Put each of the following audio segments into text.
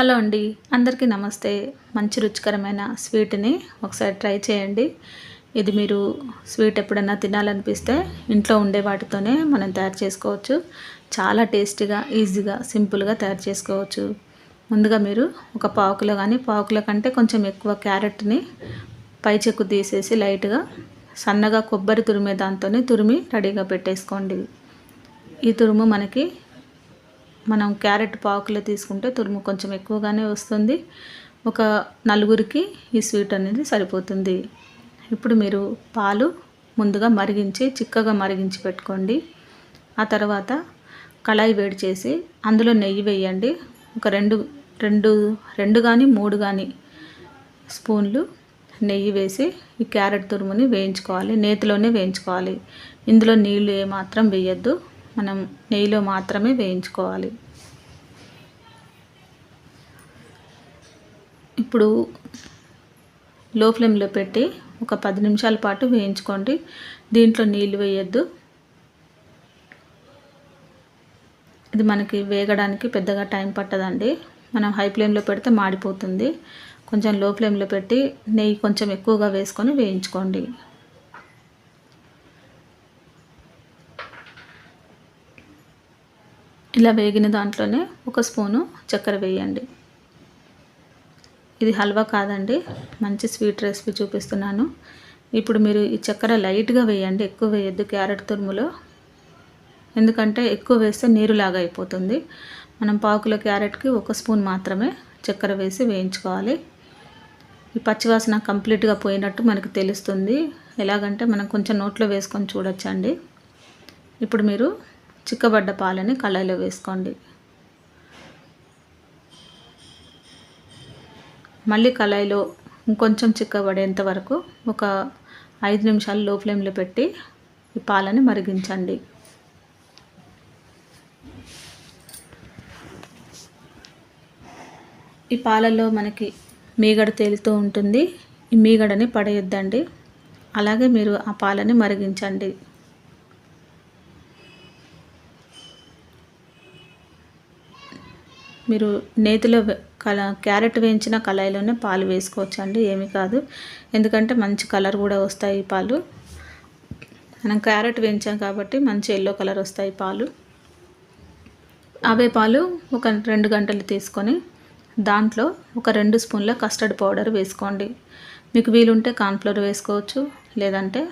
Hello అండి. అందరికీ నమస్తే. మంచి రుచికరమైన స్వీట్ని ఒకసారి ట్రై చేయండి. ఇది మీరు స్వీట్ ఎప్పుడన్నా తినాలనిపిస్తే ఇంట్లో ఉండే వాటితోనే మనం తయారు చేసుకోవచ్చు. చాలా టేస్టీగా ఈజీగా సింపుల్గా తయారు చేసుకోవచ్చు. ముందుగా మీరు ఒక పావుకిలో కానీ పావుకిలో కంటే కొంచెం ఎక్కువ క్యారెట్ని పై చెక్కు తీసేసి లైట్గా సన్నగా కొబ్బరి తురిమే దాంతోనే తురిమి రెడీగా పెట్టేసుకోండి. ఈ తురుము మనకి మనం క్యారెట్ పాకులో తీసుకుంటే తురుము కొంచెం ఎక్కువగానే వస్తుంది. ఒక నలుగురికి ఈ స్వీట్ అనేది సరిపోతుంది. ఇప్పుడు మీరు పాలు ముందుగా మరిగించి చిక్కగా మరిగించి పెట్టుకోండి. ఆ తర్వాత కళాయి వేడి చేసి అందులో నెయ్యి వేయండి. ఒక రెండు రెండు రెండు కానీ మూడు కానీ స్పూన్లు నెయ్యి వేసి ఈ క్యారెట్ తురుముని వేయించుకోవాలి. నేతిలోనే వేయించుకోవాలి. ఇందులో నీళ్ళు ఏమాత్రం వేయద్దు. మనం నెయ్యిలో మాత్రమే వేయించుకోవాలి. ఇప్పుడు లో ఫ్లేమ్లో పెట్టి ఒక పది నిమిషాల పాటు వేయించుకోండి. దీంట్లో నీళ్ళు వేయద్దు. ఇది మనకి వేగడానికి పెద్దగా టైం పట్టదండి. మనం హై ఫ్లేమ్లో పెడితే మాడిపోతుంది. కొంచెం లో ఫ్లేమ్లో పెట్టి నెయ్యి కొంచెం ఎక్కువగా వేసుకొని వేయించుకోండి. ఇలా వేగిన దాంట్లోనే ఒక స్పూను చక్కెర వేయండి. ఇది హల్వా కాదండి మంచి స్వీట్ రెసిపీ చూపిస్తున్నాను. ఇప్పుడు మీరు ఈ చక్కెర లైట్గా వేయండి ఎక్కువ వేయద్దు క్యారెట్ తురుములో. ఎందుకంటే ఎక్కువ వేస్తే నీరులాగా అయిపోతుంది. మనం పాకులో క్యారెట్కి ఒక స్పూన్ మాత్రమే చక్కెర వేసి వేయించుకోవాలి. ఈ పచ్చివాసన కంప్లీట్గా పోయినట్టు మనకు తెలుస్తుంది. ఎలాగంటే మనం కొంచెం నోట్లో వేసుకొని చూడొచ్చండి. ఇప్పుడు మీరు చిక్కబడ్డ పాలని కళాయిలో వేసుకోండి. మళ్ళీ కళాయిలో ఇంకొంచెం చిక్కబడేంత వరకు ఒక ఐదు నిమిషాలు లో ఫ్లేమ్లో పెట్టి ఈ పాలని మరిగించండి. ఈ పాలలో మనకి మీగడ తేలుతూ ఉంటుంది. ఈ మీగడని పడేయొద్దండి. అలాగే మీరు ఆ పాలని మరిగించండి. మీరు నేతిలో కల క్యారెట్ వేయించిన కళాయిలోనే పాలు వేసుకోవచ్చండి ఏమీ కాదు. ఎందుకంటే మంచి కలర్ కూడా వస్తాయి ఈ పాలు. మనం క్యారెట్ వేయించాం కాబట్టి మంచి ఎల్లో కలర్ వస్తాయి పాలు. అవే పాలు ఒక రెండు గంటలు తీసుకొని దాంట్లో ఒక రెండు స్పూన్ల కస్టర్డ్ పౌడర్ వేసుకోండి. మీకు వీలుంటే కార్న్ఫ్లోర్ వేసుకోవచ్చు లేదంటే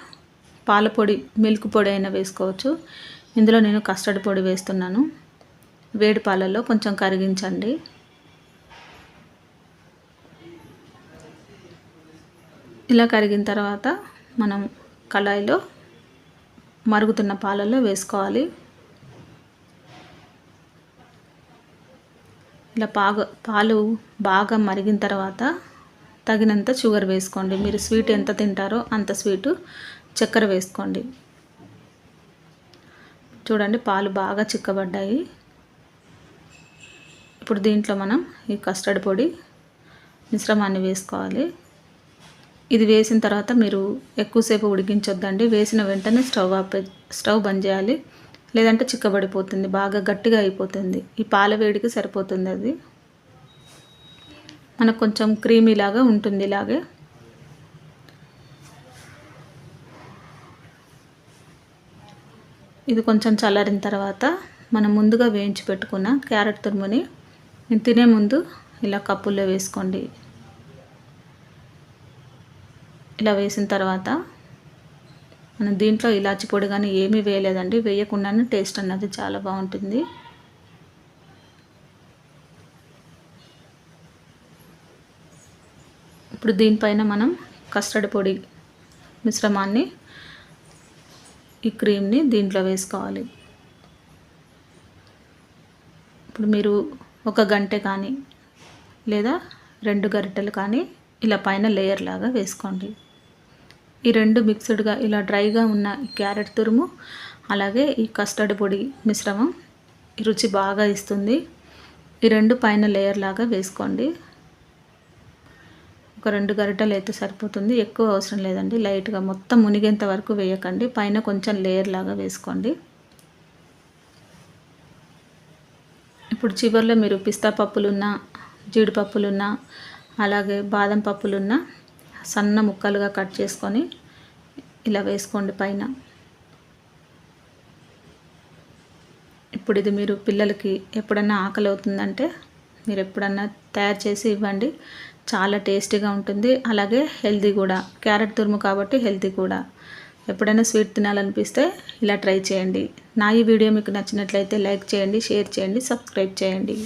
పాల పొడి మిల్క్ పొడి అయినా వేసుకోవచ్చు. ఇందులో నేను కస్టర్డ్ పొడి వేస్తున్నాను. వేడి పాలల్లో కొంచెం కరిగించండి. ఇలా కరిగిన తర్వాత మనం కళాయిలో మరుగుతున్న పాలల్లో వేసుకోవాలి. ఇలా పాగ పాలు బాగా మరిగిన తర్వాత తగినంత షుగర్ వేసుకోండి. మీరు స్వీట్ ఎంత తింటారో అంత స్వీటు చక్కెర వేసుకోండి. చూడండి పాలు బాగా చిక్కబడ్డాయి. ఇప్పుడు దీంట్లో మనం ఈ కస్టర్డ్ పొడి మిశ్రమాన్ని వేసుకోవాలి. ఇది వేసిన తర్వాత మీరు ఎక్కువసేపు ఉడికించొద్దండి. వేసిన వెంటనే స్టవ్ ఆపే స్టవ్ బంద్ చేయాలి. లేదంటే చిక్కబడిపోతుంది బాగా గట్టిగా అయిపోతుంది. ఈ పాల వేడికి సరిపోతుంది అది. మనకు కొంచెం క్రీమీలాగా ఉంటుంది ఇలాగే. ఇది కొంచెం చల్లారిన తర్వాత మనం ముందుగా వేయించి పెట్టుకున్న క్యారెట్ తురుముని తినే ముందు ఇలా కప్పుల్లో వేసుకోండి. ఇలా వేసిన తర్వాత మనం దీంట్లో ఇలాచి పొడి కానీ ఏమీ వేయలేదండి. వేయకుండానే టేస్ట్ అన్నది చాలా బాగుంటుంది. ఇప్పుడు దీనిపైన మనం కస్టర్డ్ పొడి మిశ్రమాన్ని ఈ క్రీమ్ని దీంట్లో వేసుకోవాలి. ఇప్పుడు మీరు ఒక గంట కానీ లేదా రెండు గరిటెలు కానీ ఇలా పైన లేయర్ లాగా వేసుకోండి. ఈ రెండు మిక్స్డ్గా ఇలా డ్రైగా ఉన్న క్యారెట్ తురుము అలాగే ఈ కస్టర్డ్ పొడి మిశ్రమం రుచి బాగా ఇస్తుంది. ఈ రెండు పైన లేయర్ లాగా వేసుకోండి. ఒక రెండు గరిటలు అయితే సరిపోతుంది. ఎక్కువ అవసరం లేదండి. లైట్గా మొత్తం మునిగేంత వరకు వేయకండి. పైన కొంచెం లేయర్ లాగా వేసుకోండి. ఇప్పుడు చివరిలో మీరు పిస్తా పప్పులున్నా జీడిపప్పులున్న అలాగే బాదం పప్పులున్న సన్న ముక్కలుగా కట్ చేసుకొని ఇలా వేసుకోండి పైన. ఇప్పుడు ఇది మీరు పిల్లలకి ఎప్పుడన్నా ఆకలి అవుతుందంటే మీరు ఎప్పుడన్నా తయారు చేసి ఇవ్వండి. చాలా టేస్టీగా ఉంటుంది. అలాగే హెల్తీ కూడా. క్యారెట్ తురుము కాబట్టి హెల్తీ కూడా. ఎప్పుడైనా స్వీట్ తినాలనిపిస్తే ఇలా ట్రై చేయండి. నా ఈ వీడియో మీకు నచ్చినట్లయితే లైక్ చేయండి షేర్ చేయండి సబ్స్క్రైబ్ చేయండి.